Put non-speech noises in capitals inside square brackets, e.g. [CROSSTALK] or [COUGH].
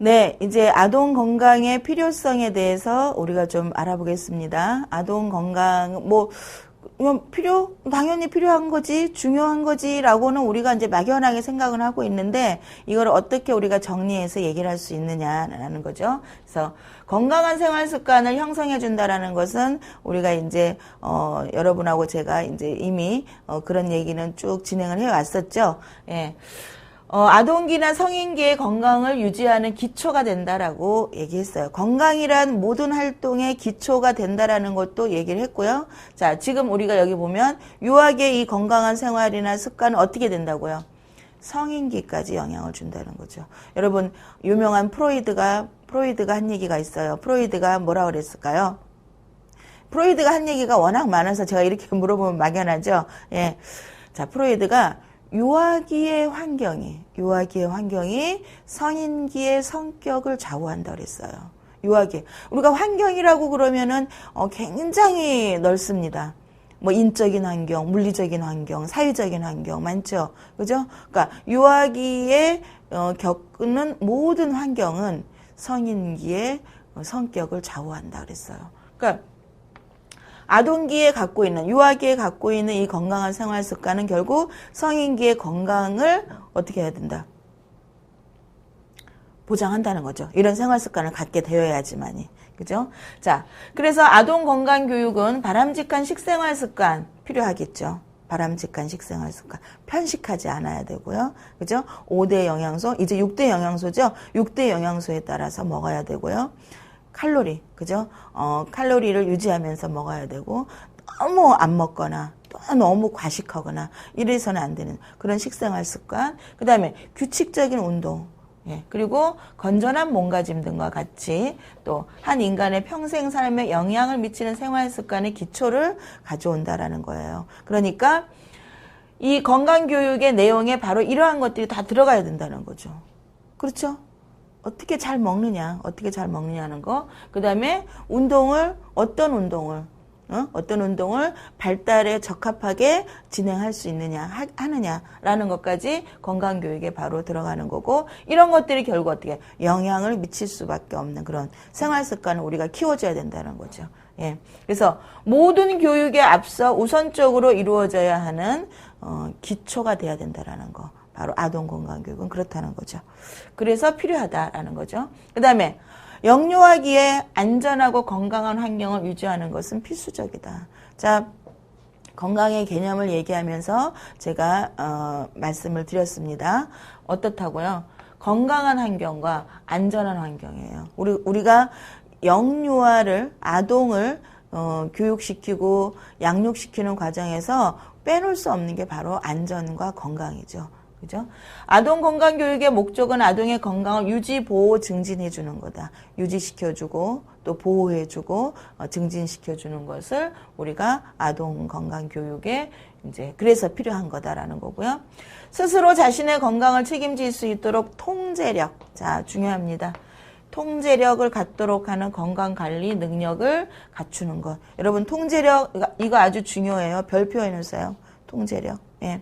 네, 이제 아동 건강의 필요성에 대해서 우리가 좀 알아보겠습니다. 아동 건강, 뭐, 이건 필요, 당연히 필요한 거지, 중요한 거지라고는 우리가 이제 막연하게 생각을 하고 있는데, 이걸 어떻게 우리가 정리해서 얘기를 할 수 있느냐라는 거죠. 그래서 건강한 생활 습관을 형성해 준다라는 것은 우리가 이제, 어, 여러분하고 제가 이제 이미, 어, 그런 얘기는 쭉 진행을 해 왔었죠. 예. 어, 아동기나 성인기의 건강을 유지하는 기초가 된다라고 얘기했어요. 건강이란 모든 활동의 기초가 된다라는 것도 얘기를 했고요. 자, 지금 우리가 여기 보면 유아기의 이 건강한 생활이나 습관은 어떻게 된다고요? 성인기까지 영향을 준다는 거죠. 여러분, 유명한 프로이드가, 프로이드가 한 얘기가 있어요. 프로이드가 뭐라 그랬을까요? 프로이드가 한 얘기가 워낙 많아서 제가 이렇게 [LAUGHS] 물어보면 막연하죠. 예. 자, 프로이드가 유아기의 환경이 유아기의 환경이 성인기의 성격을 좌우한다 그랬어요. 유아기 우리가 환경이라고 그러면은 어, 굉장히 넓습니다. 뭐 인적인 환경, 물리적인 환경, 사회적인 환경 많죠. 그죠? 그러니까 유아기에 어, 겪는 모든 환경은 성인기의 성격을 좌우한다 그랬어요. 그러니까 아동기에 갖고 있는 유아기에 갖고 있는 이 건강한 생활 습관은 결국 성인기의 건강을 어떻게 해야 된다. 보장한다는 거죠. 이런 생활 습관을 갖게 되어야지만이. 그죠? 자, 그래서 아동 건강 교육은 바람직한 식생활 습관 필요하겠죠. 바람직한 식생활 습관. 편식하지 않아야 되고요. 그죠? 5대 영양소, 이제 6대 영양소죠? 6대 영양소에 따라서 먹어야 되고요. 칼로리, 그죠? 어, 칼로리를 유지하면서 먹어야 되고, 너무 안 먹거나, 또 너무 과식하거나, 이래서는 안 되는 그런 식생활 습관. 그 다음에 규칙적인 운동. 예, 그리고 건전한 몸가짐 등과 같이 또 한 인간의 평생 삶에 영향을 미치는 생활 습관의 기초를 가져온다라는 거예요. 그러니까 이 건강 교육의 내용에 바로 이러한 것들이 다 들어가야 된다는 거죠. 그렇죠? 어떻게 잘 먹느냐, 어떻게 잘 먹느냐는 거. 그 다음에 운동을, 어떤 운동을, 어? 떤 운동을 발달에 적합하게 진행할 수 있느냐, 하, 느냐라는 것까지 건강교육에 바로 들어가는 거고, 이런 것들이 결국 어떻게 영향을 미칠 수밖에 없는 그런 생활 습관을 우리가 키워줘야 된다는 거죠. 예. 그래서 모든 교육에 앞서 우선적으로 이루어져야 하는, 어, 기초가 돼야 된다라는 거. 바로 아동 건강 교육은 그렇다는 거죠. 그래서 필요하다라는 거죠. 그 다음에 영유아기에 안전하고 건강한 환경을 유지하는 것은 필수적이다. 자, 건강의 개념을 얘기하면서 제가 어, 말씀을 드렸습니다. 어떻다고요? 건강한 환경과 안전한 환경이에요. 우리 우리가 영유아를 아동을 어, 교육시키고 양육시키는 과정에서 빼놓을 수 없는 게 바로 안전과 건강이죠. 그죠? 아동 건강 교육의 목적은 아동의 건강을 유지, 보호, 증진해 주는 거다. 유지시켜 주고 또 보호해 주고 어, 증진시켜 주는 것을 우리가 아동 건강 교육에 이제 그래서 필요한 거다라는 거고요. 스스로 자신의 건강을 책임질 수 있도록 통제력. 자, 중요합니다. 통제력을 갖도록 하는 건강 관리 능력을 갖추는 것. 여러분 통제력 이거 아주 중요해요. 별표 해놓으세요. 통제력. 예.